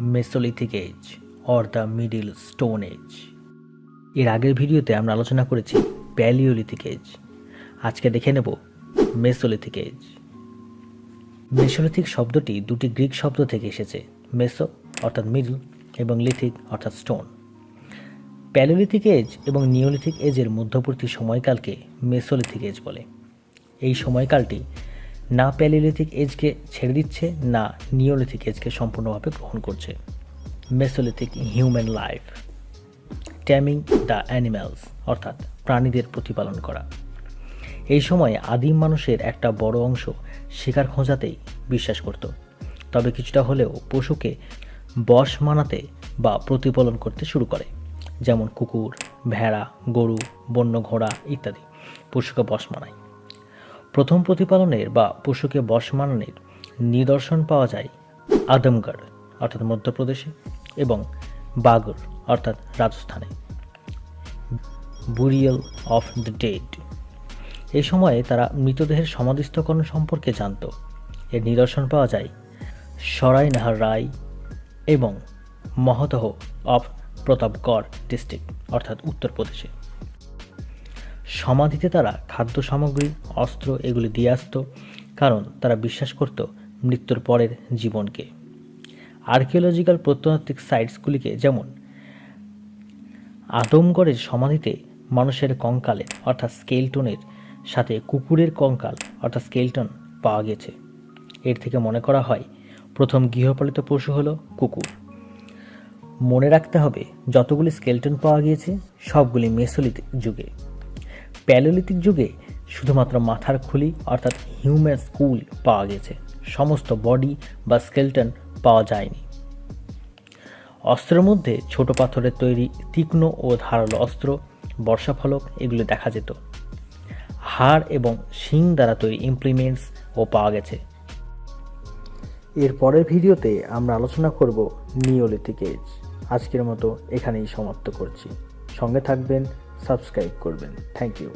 Mesolithic age or the middle stone age এর আগের ভিডিওতে আমরা আলোচনা করেছি প্যালিওলিথিক এজ। আজকে দেখে নেব মেসোলিথিক এজ। মেসোলিথিক শব্দটি দুটি গ্রিক শব্দ থেকে এসেছে, মেসো, অর্থাৎ মিডল এবং লিথিক, অর্থাৎ স্টোন প্যালোলিথিক এজ এবং নিওলিথিক এজের মধ্যবর্তী সময়কালকে মেসোলিথিক এজ বলে। এই সময়কালটি না প্যালিওলিথিক এজকে ছেড়ে দিচ্ছে, না নিওলিথিক এজকে সম্পূর্ণভাবে গ্রহণ করছে। Mesolithic human life. Taming the animals অর্থাৎ প্রাণীদের প্রতিপালন করা। এই সময় আদিম মানুষের একটা বড় অংশ শিকার খোঁজাতেই বিশ্বাস করত। তবে কিছুটা হলেও পশুকে বশ মানাতে বা প্রতিপালন করতে শুরু করে, যেমন কুকুর, ভেড়া, গরু, বন্য ঘোড়া ইত্যাদি। পশুকে বশ মানায়। প্রথম প্রতিপালনের বা পশুকে বশ মানানোর নিদর্শন পাওয়া যায় আদমগড়, অর্থাৎ মধ্যপ্রদেশে, এবং বাগর, অর্থাৎ রাজস্থানে। বুরিয়াল অফ দ্য ডেড এই সময়ে তারা মৃতদেহের সমাধিস্থকরণ সম্পর্কে জানত। এর নিদর্শন পাওয়া যায় সরাই নাহার রায় এবং মহতহ অফ প্রতাপগড় ডিস্ট্রিক্ট অর্থাৎ উত্তরপ্রদেশে। সমাধিতে তারা খাদ্য সামগ্রী, অস্ত্র এগুলি দিয়ে আসত, কারণ তারা বিশ্বাস করত মৃত্যুর পরের জীবনকে। আর্কিওলজিক্যাল প্রত্নতাত্ত্বিক সাইটসগুলিকে যেমন আদমগড়ের সমাধিতে মানুষের কঙ্কালের অর্থাৎ স্কেলটনের সাথে কুকুরের কঙ্কাল, অর্থাৎ স্কেলটন, পাওয়া গেছে। এর থেকে মনে করা হয়, প্রথম গৃহপালিত পশু হলো কুকুর। মনে রাখতে হবে, যতগুলি স্কেলটন পাওয়া গিয়েছে, সবগুলি মেসোলিথিক যুগে। প্যালোলিথিক যুগে শুধুমাত্র মাথার খুলি, অর্থাৎ হিউম্যান স্কুল পাওয়া গেছে। সমস্ত বডি বা স্কেলটন পাওয়া যায়নি। অস্ত্রের মধ্যে ছোট পাথরের তৈরি তীক্ষ্ণ ও ধারালো অস্ত্র, বর্ষাফলক, এগুলো দেখা যেত। হাড় এবং শিং দ্বারা তৈরি ইমপ্লিমেন্টস ও পাওয়া গেছে। এর পরের ভিডিওতে আমরা আলোচনা করব নিওলিথিক এজ আজকের মতো এখানেই সমাপ্ত করছি। সঙ্গে থাকবেন সাবস্ক্রাইব করবেন থ্যাংক ইউ